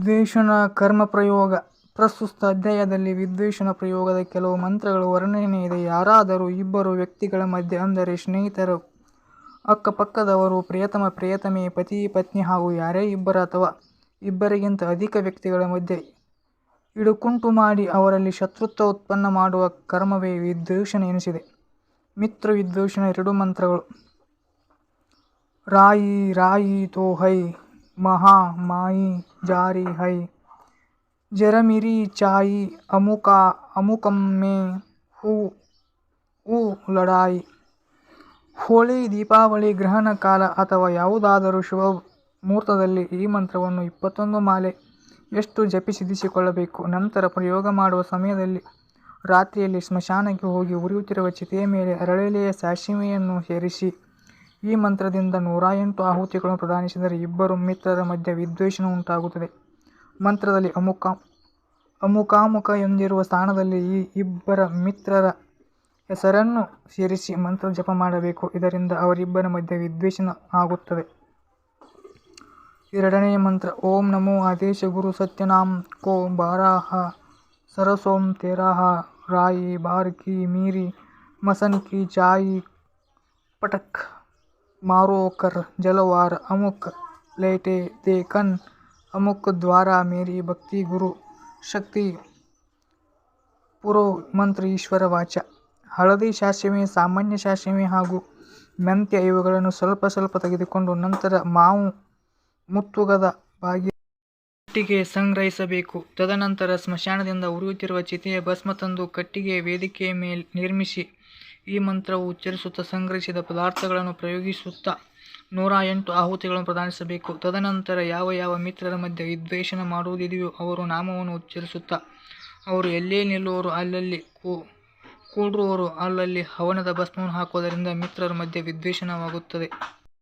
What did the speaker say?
ವಿದ್ವೇಷಣ ಕರ್ಮಪ್ರಯೋಗ ಪ್ರಸ್ತುತ ಅಧ್ಯಾಯದಲ್ಲಿ ವಿದ್ವೇಷಣ ಪ್ರಯೋಗದ ಕೆಲವು ಮಂತ್ರಗಳು ವರ್ಣನೆ ಇದೆ. ಯಾರಾದರೂ ಇಬ್ಬರು ವ್ಯಕ್ತಿಗಳ ಮಧ್ಯೆ ಅಂದರೆ ಸ್ನೇಹಿತರು, ಅಕ್ಕಪಕ್ಕದವರು, ಪ್ರಿಯತಮ, ಪ್ರಿಯತಮೆ, ಪತಿ, ಪತ್ನಿ ಹಾಗೂ ಯಾರೇ ಇಬ್ಬರ ಅಥವಾ ಇಬ್ಬರಿಗಿಂತ ಅಧಿಕ ವ್ಯಕ್ತಿಗಳ ಮಧ್ಯೆ ಇಡುಕುಂಟು ಮಾಡಿ ಅವರಲ್ಲಿ ಶತ್ರುತ್ವ ಉತ್ಪನ್ನ ಮಾಡುವ ಕರ್ಮವೇ ವಿದ್ವೇಷಣ ಎನಿಸಿದೆ. ಮಿತ್ರ ವಿದ್ವೇಷಣ ಎರಡು ಮಂತ್ರಗಳು. ರಾಯಿ ರಾಯಿ ತೋ ಹೈ. ಮಹಾ ಮಾಯಿ ಜಾರಿ ಹೈ. ಜರಮಿರಿ ಚಾಯಿ ಅಮುಕ ಅಮುಕಮ್ಮೆ ಹೂ ಹೂ ಲಡಾಯಿ. ಹೋಳಿ ದೀಪಾವಳಿ ಗ್ರಹಣ ಕಾಲ ಅಥವಾ ಯಾವುದಾದರೂ ಶುಭ ಮುಹೂರ್ತದಲ್ಲಿ ಈ ಮಂತ್ರವನ್ನು ಇಪ್ಪತ್ತೊಂದು ಮಾಲೆ ಎಷ್ಟು ಜಪಿಸಿದಿಸಿಕೊಳ್ಳಬೇಕು ನಂತರ ಪ್ರಯೋಗ ಮಾಡುವ ಸಮಯದಲ್ಲಿ ರಾತ್ರಿಯಲ್ಲಿ ಸ್ಮಶಾನಕ್ಕೆ ಹೋಗಿ ಉರಿಯುತ್ತಿರುವ ಚಿತೆಯ ಮೇಲೆ ಅರಳೆಲೆಯ ಸಾಸಿವೆಯನ್ನು ಸೇರಿಸಿ ಈ ಮಂತ್ರದಿಂದ ನೂರ ಎಂಟು ಆಹುತಿಗಳನ್ನು ಪ್ರದಾನಿಸಿದರೆ ಇಬ್ಬರು ಮಿತ್ರರ ಮಧ್ಯೆ ವಿದ್ವೇಷಣ ಉಂಟಾಗುತ್ತದೆ. ಮಂತ್ರದಲ್ಲಿ ಅಮುಕ ಅಮುಖಾಮುಖ ಎಂದಿರುವ ಸ್ಥಾನದಲ್ಲಿ ಈ ಇಬ್ಬರ ಮಿತ್ರರ ಹೆಸರನ್ನು ಸೇರಿಸಿ ಮಂತ್ರ ಜಪ ಮಾಡಬೇಕು. ಇದರಿಂದ ಅವರಿಬ್ಬರ ಮಧ್ಯೆ ವಿದ್ವೇಷಣ ಆಗುತ್ತದೆ. ಎರಡನೆಯ ಮಂತ್ರ, ಓಂ ನಮೋ ಆದೇಶ ಗುರು ಸತ್ಯನಾಂ ಕೋ ಬಾರಾಹ ಸರಸೋಂ ತೇರಾಹ ರಾಯಿ ಬಾರ್ ಕಿ ಮೀರಿ ಮಸನ್ ಕಿ ಪಟಕ್. ಮಾರೋ ಜಲವಾರ್, ಅಮುಕ್ ದೇ ಕನ್ ಅಮುಕ್, ದ್ವಾರ, ಮೇರಿ, ಭಕ್ತಿ, ಗುರು, ಶಕ್ತಿ ಪುರೋ ಮಂತ್ರ ಈಶ್ವರ, ವಾಚ. ಹಳದಿ ಸಾಸಿವೆ ಸಾಮಾನ್ಯ ಸಾಸಿವೆ ಹಾಗೂ ಮೆಂತ್ಯ ಇವುಗಳನ್ನು ಸ್ವಲ್ಪ ಸ್ವಲ್ಪ ತೆಗೆದುಕೊಂಡು ನಂತರ ಮಾವು ಮುತ್ತುಗದ ಬಾಗಿ ಕಟ್ಟಿಗೆ ಸಂಗ್ರಹಿಸಬೇಕು. ತದನಂತರ ಸ್ಮಶಾನದಿಂದ ಉರಿಯುತ್ತಿರುವ ಚಿತೆಯ ಭಸ್ಮ ತಂದು ಕಟ್ಟಿಗೆ ವೇದಿಕೆಯ ಮೇಲೆ ನಿರ್ಮಿಸಿ ಈ ಮಂತ್ರವು ಉಚ್ಚರಿಸುತ್ತಾ ಸಂಗ್ರಹಿಸಿದ ಪದಾರ್ಥಗಳನ್ನು ಪ್ರಯೋಗಿಸುತ್ತಾ ನೂರ ಎಂಟು ಆಹುತಿಗಳನ್ನು ಪ್ರದಾನಿಸಬೇಕು. ತದನಂತರ ಯಾವ ಯಾವ ಮಿತ್ರರ ಮಧ್ಯೆ ವಿದ್ವೇಷಣ ಮಾಡುವುದಿದೆಯೋ ಅವರು ನಾಮವನ್ನು ಉಚ್ಚರಿಸುತ್ತಾ ಅವರು ಎಲ್ಲೇ ನಿಲ್ಲುವರು ಅಲ್ಲಲ್ಲಿ ಕೂಡುವವರು ಅಲ್ಲಲ್ಲಿ ಹವನದ ಭಸ್ಮವನ್ನು ಹಾಕುವುದರಿಂದ ಮಿತ್ರರ ಮಧ್ಯೆ ವಿದ್ವೇಷಣವಾಗುತ್ತದೆ